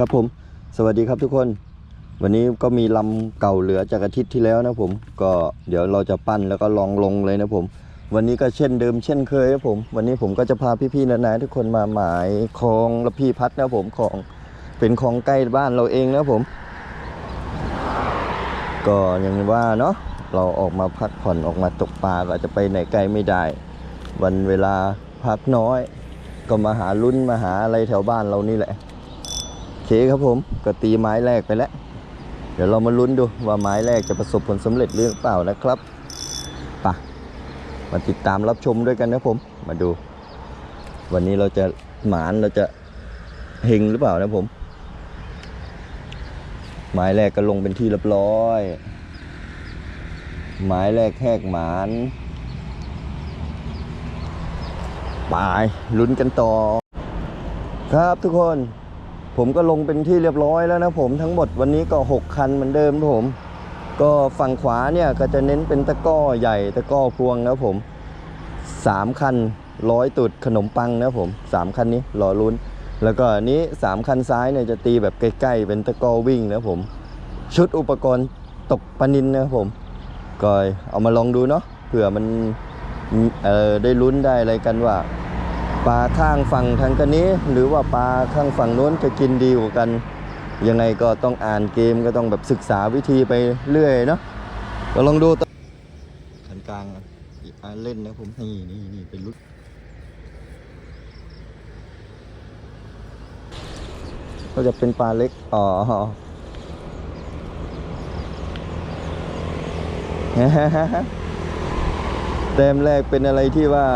ครับผม สวัสดีครับทุกคน วันนี้ก็มีลำเก่าเหลือจากอาทิตย์ที่แล้วนะผม ก็เดี๋ยวเราจะปั้นแล้วก็ลองลงเลยนะผม วันนี้ก็เช่นเดิมเช่นเคยครับผม วันนี้ผมก็จะพาพี่ๆนาๆทุกคนมาหมายคลองระพี่พัฒน์นะผมของเป็นคลองใกล้บ้านเราเองนะผม ก็อย่างว่าเนาะเราออกมาพักผ่อนออกมาตกปลาก็อาจะไปไหนไกลไม่ได้ วันเวลาพักน้อย ก็มาหาลุ้นมาหาอะไรแถวบ้านเรานี่แหละ เคครับผมก็ตีไม้แรกไปแล้ว เดี๋ยวเรามาลุ้นดูว่าไม้แรกจะประสบผลสำเร็จหรือเปล่านะครับไปะมาติดตามรับชมด้วยกันนะผม มาดู วันนี้เราจะหมานเราจะเฮงหรือเปล่านะผม ไม้แรกก็ลงเป็นที่เรียบร้อย ไม้แรกแหกหมานไปลุ้นกันต่อ ครับทุกคน ผมก็ลงเป็นที่เรียบร้อยแล้วนะผมทั้งหมดวันนี้ก็ 6 คันเหมือนเดิมผม ก็ฝั่งขวาเนี่ยก็จะเน้นเป็นตะก้อใหญ่ตะก้อพวงนะผม 3 คันร้อยตุดขนมปังนะผม 3 คันนี้รอลุ้น แล้วก็นี้ 3 คันซ้ายเนี่ยจะตีแบบใกล้ๆ เป็นตะก้อวิ่งนะผม ชุดอุปกรณ์ตกปนินนะผมก็เอามาลองดูเนาะเผื่อมันเอ่อได้ลุ้นได้อะไรกันว่า ปลาข้างฝั่งทางกันนี้ หรือว่าปลาข้างฝั่งโน้นจะกินดีกว่ากัน ยังไงก็ต้องอ่านเกมก็ต้องแบบศึกษาวิธีไปเรื่อยเนาะก็ลองดูตขันกลางเล่นนะผมนี่นี่นี่เป็นลุกก็จะเป็นปลาเล็ก อ๋อเต็มแรกเป็นอะไรที่ว่า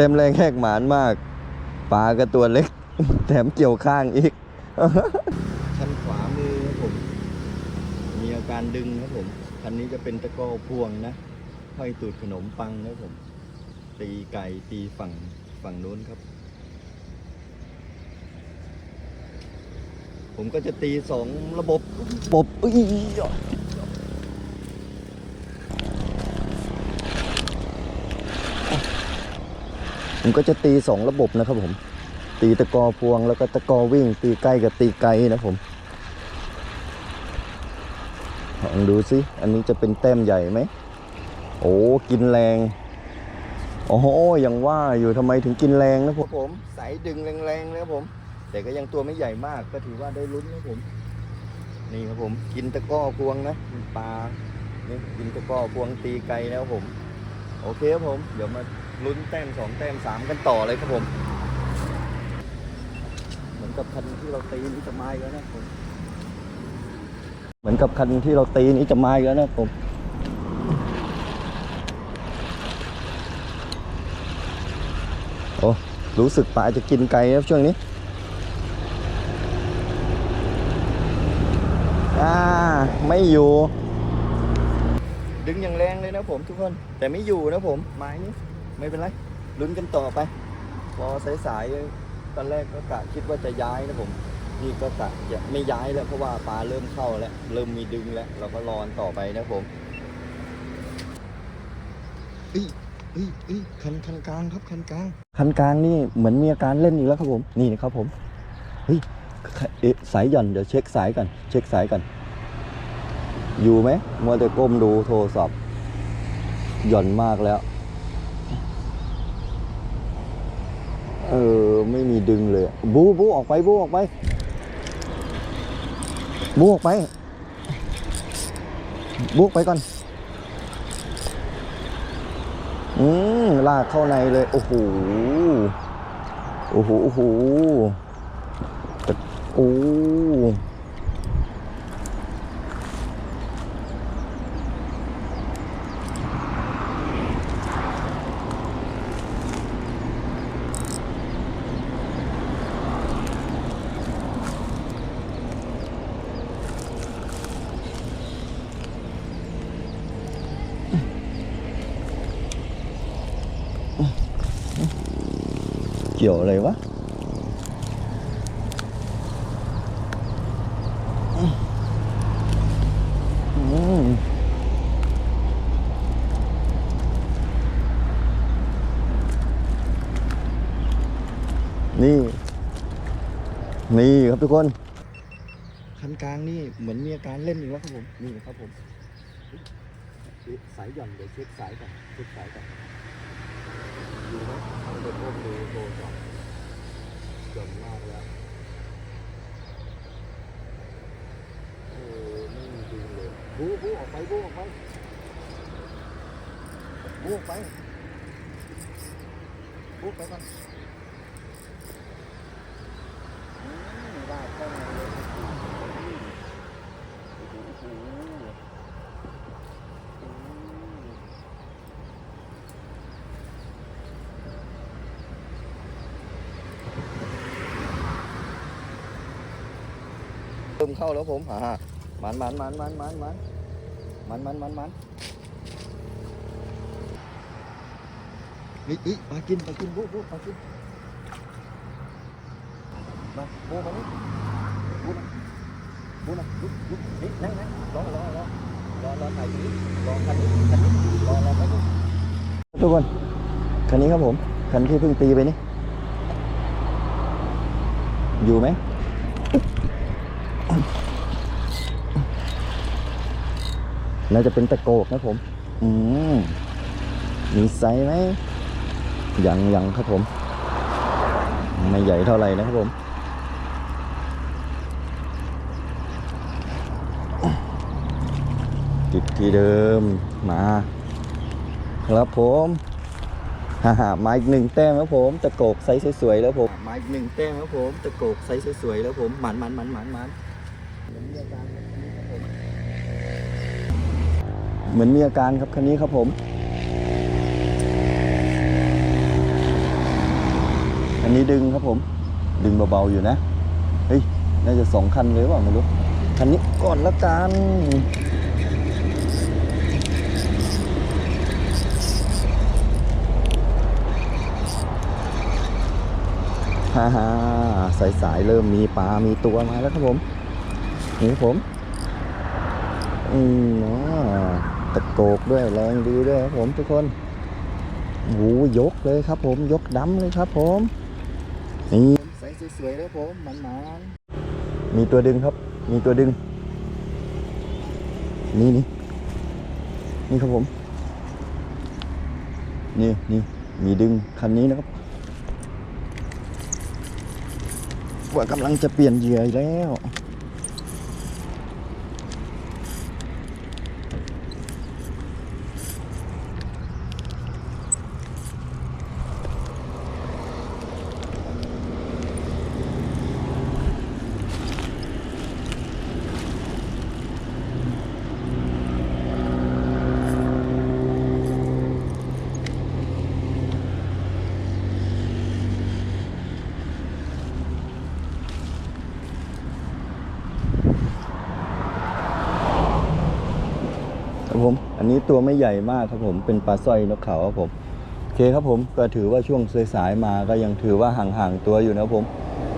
เต็มแรกแหกหมานมากปลาก็ตัวเล็ก แถมเกี่ยวข้างอีกคันขวามือครับผม มีอาการดึงครับผมคันนี้จะเป็นตะกร้อพวงนะห้อยตูดขนมปังนะครับผม ตีไก่ตีฝั่งฝั่งนู้นครับ ผมก็จะตีสองระบบระบบอุ้ย ผมก็จะตีสองระบบนะครับผม ตีตะกอพวงแล้วก็ตะกอวิ่ง ตีใกล้กับตีไกลนะผมลองดูสิ อันนี้จะเป็นแต้มใหญ่ไหม โอ้กินแรง โอ้โหยังว่าอยู่ทำไมถึงกินแรงนะผมผมสายดึงแรงๆนะครับผม แต่ก็ยังตัวไม่ใหญ่มากก็ถือว่าได้ลุ้นนะผม นี่ครับผม กินตะก้อพวงนะปลานี่กินตะก้อพวงตีไกลนะครับผม โอเคครับผม เดี๋ยวมา ลุ้นแต้มสองแต้มสามกันต่อเลยครับผม เหมือนกับคันที่เราตีนี้จะมาอีกแล้วนะผมเหมือนกับคันที่เราตีนี้จะมาอีกแล้วนะผมโอ้รู้สึกปลาจะกินไก่ครับช่วงนี้อ่าไม่อยู่ ดึงอย่างแรงเลยนะผมทุกคน แต่ไม่อยู่นะผมไม้นี้ ไม่เป็นไรลุ้นกันต่อไปพอสายๆตอนแรกก็กะคิดว่าจะย้ายนะผมนี่ก็กะจะไม่ย้ายแล้วเพราะว่าปลาเริ่มเข้าแล้วเริ่มมีดึงแล้วเราก็รอนต่อไปนะผมเอ้ยเอ้ยเอ้ยคันคันกลางครับคันกลางคันกลางนี่เหมือนมีอาการเล่นอีกแล้วครับผมนี่นะครับผมเฮ้ยเอ๊ะสายหย่อนเดี๋ยวเช็คสายก่อนเช็คสายก่อนอยู่ไหมมัวแต่ก้มดูโทรศัพท์หย่อนมากแล้ว เออ ไม่มีดึงเลย บูบูออกไปบูออกไป บูออกไป บูออกไปก่อน อืมลากเข้าในเลย โอ้โห โอ้โห โอ้โหโอ้ เกี่ยวอะไรวะนี่ นี่ครับทุกคน คันกลางนี่เหมือนมีอาการเล่นอีกแล้วครับผม นี่ครับผม สายหย่อนเดี๋ยวเช็คสายก่อนเช็คสายก่อน ดูไหมเอาเดินโอ้ดูโดนก่อนหย่อนมากแล้วโอ้ไม่มีจริงเลยบูบูออกไปบูออกไปบูออกไปบูออกไปก่อนอืมได้เข้ามาเลยโอ้โหโอ้โห เริ่ มเข้าแล้วผมอ่ามันมันมันมันมันมันมันมันมันมันนี่อีมากินมากินบุ๊บุ๊มากินมาบูมานี่บูนะบูนะลุกลุกนี่นั่งนั่งรอรอรอรอรอถ่ายนี่รอคันนี้คันนี้รอรอคันนี้ทุกคนคันนี้ครับผมคันที่เพิ่งตีไปนี่อยู่ไหม น่าจะเป็นตะโกกนะผม อืมมีไซส์ไหมยังยังครับผม ไม่ใหญ่เท่าไหร่นะครับผมจุดที่เดิมมา ครับผมฮ่าฮ่ามาอีกหนึ่งแต้มครับผม ตะโกกไซส์สวยๆแล้วผมมาอีกหนึ่งแต้มครับผม ตะโกกไซส์สวยๆแล้วผมหมันมันมันมันมัน เหมือนมีอาการครับคันนี้ครับผม อันนี้ดึงครับผม ดึงเบาๆอยู่นะ เฮ้ย น่าจะสองคันเลยว่าไม่รู้ คันนี้ก่อนละกันฮ่าฮ่าสายสายๆเริ่มมีปลา มีตัวมาแล้วครับผม นี่ผม อืมนะตะโกกด้วยแรงดีด้วยครับผมทุกคนโอ้ยกเลยครับผมยกดำเลยครับผมนี่ใสสวยๆแล้วผมมันมันๆมีตัวดึงครับ มีตัวดึง นี่นี่นี่ครับผม นี่นี่มีดึงคันนี้นะครับว่ากำลังจะเปลี่ยนเหยื่อแล้ว ตัวไม่ใหญ่มากครับผมเป็นปลาสร้อยนกเขาครับผมโอเคครับผมก็ถือว่าช่วงสายๆมาก็ยังถือว่าห่างๆตัวอยู่นะครับผม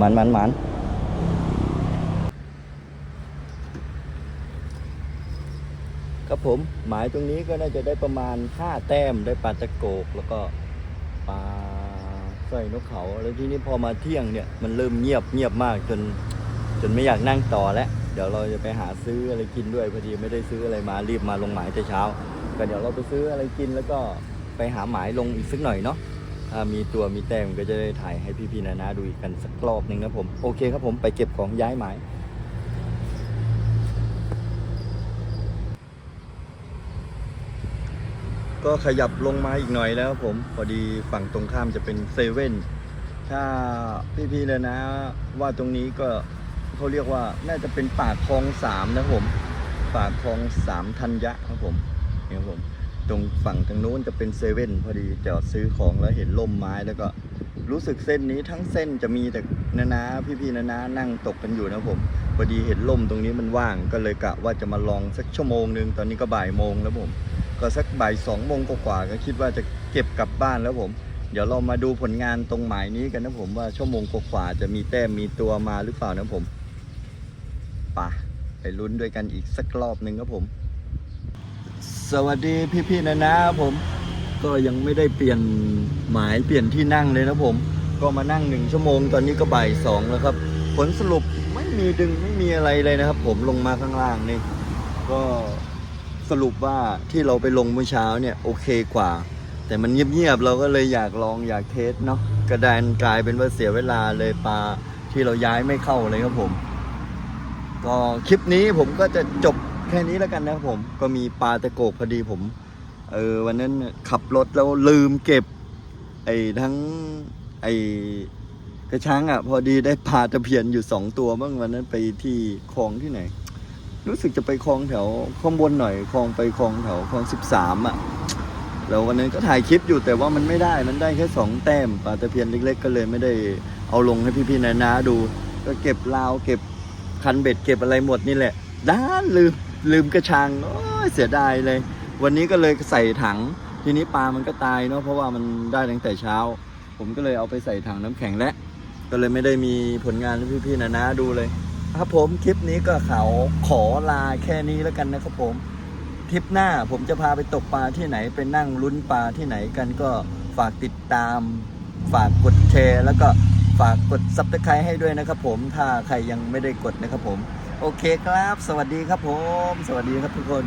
มันมันมันครับผมหมายตรงนี้ก็น่าจะได้ประมาณ 5 แต้มได้ปลาตะโกก แล้วก็ปลาสร้อยนกเขา แล้วทีนี้พอมาเที่ยงเนี่ยมันเริ่มเงียบเงียบมากจนจนไม่อยากนั่งต่อแล้ว เดี๋ยวเราจะไปหาซื้ออะไรกินด้วยพอดีไม่ได้ซื้ออะไรมารีบมาลงหมายแต่เช้าก็เดี๋ยวเราไปซื้ออะไรกินแล้วก็ไปหาหมายลงอีกสักหน่อยเนาะถ้ามีตัวมีแต้มก็จะได้ถ่ายให้พี่ๆนานาดูอีกกันสักรอบหนึ่งนะผมโอเคครับผมไปเก็บของย้ายหมายก็ขยับลงมาอีกหน่อยแล้วครับผมพอดีฝั่งตรงข้ามจะเป็นเซเว่นถ้าพี่ๆเลยนะ ว่าตรงนี้ก็ เขาเรียกว่าน่าจะเป็นปากคลองสามนะผมปากคลองสามธัญญะครับผมนี่ครับผมตรงฝั่งทางโน้นจะเป็นเซเว่นพอดีจอดซื้อของแล้วเห็นล่มไม้แล้วก็รู้สึกเส้นนี้ทั้งเส้นจะมีแต่นานาพี่ๆนานานั่งตกกันอยู่นะผมพอดีเห็นล่มตรงนี้มันว่างก็เลยกะว่าจะมาลองสักชั่วโมงหนึ่งตอนนี้ก็บ่ายโมงแล้วผม ก็สักบ่ายสองโมงกว่าๆก็คิดว่าจะเก็บกลับบ้านแล้วผม เดี๋ยวเรามาดูผลงานตรงหมายนี้กันนะผมว่าชั่วโมงกว่าจะมีแต้มมีตัวมาหรือเปล่านะผม ปะไปลุ้นด้วยกันอีกสักรอบหนึ่งครับผม สวัสดีพี่ๆนะนะครับผม ก็ยังไม่ได้เปลี่ยนหมายเปลี่ยนที่นั่งเลยนะผม ก็มานั่งหนึ่งชั่วโมงตอนนี้ก็บ่ายสองแล้วครับ ผลสรุปไม่มีดึงไม่มีอะไรเลยนะครับ ผมลงมาข้างล่างนี่ก็สรุปว่าที่เราไปลงเมื่อเช้าเนี่ยโอเคกว่า แต่มันเงียบๆเราก็เลยอยากลองอยากเทสเนาะกระดานกลายเป็นว่าเสียเวลาเลยปลาที่เราย้ายไม่เข้าเลยครับผม ก็คลิปนี้ผมก็จะจบแค่นี้แล้วกันนะครับผมก็มีปลาตะโกกพอดีผมเออวันนั้นขับรถแล้วลืมเก็บ ไอ้ทั้งไอ้กระช้างอะ พอดีได้ปลาตะเพียนอยู่สองตัวบ้างวันนั้นไปที่คลองที่ไหน รู้สึกจะไปคลองแถวข้างบนหน่อยคลองไปคลองแถวคลองสิบสามอะแล้ววันนั้นก็ถ่ายคลิปอยู่แต่ว่ามันไม่ได้มันได้แค่สองแต้มปลาตะเพียนเล็ก ๆ ก็เลยไม่ได้เอาลงให้พี่ๆนาๆดู ก็เก็บราวเก็บ คันเบ็ดเก็บอะไรหมดนี่แหละด้านลืมลืมกระชังโอ้ยเสียดายเลย วันนี้ก็เลยใส่ถัง ทีนี้ปลามันก็ตายเนาะเพราะว่ามันได้ตั้งแต่เช้า ผมก็เลยเอาไปใส่ถังน้ำแข็งและ ก็เลยไม่ได้มีผลงานพี่ๆนานาดูเลยครับผมคลิปนี้ก็เขาขอลาแค่นี้แล้วกันนะครับผมทริปหน้าผมจะพาไปตกปลาที่ไหนไปนั่งลุ้นปลาที่ไหนกันก็ฝากติดตาม ฝากกดแชร์แล้วก็ ฝากกดซับสไครต์ให้ด้วยนะครับผมถ้าใครยังไม่ได้กดนะครับผม โอเคครับ สวัสดีครับผม สวัสดีครับทุกคน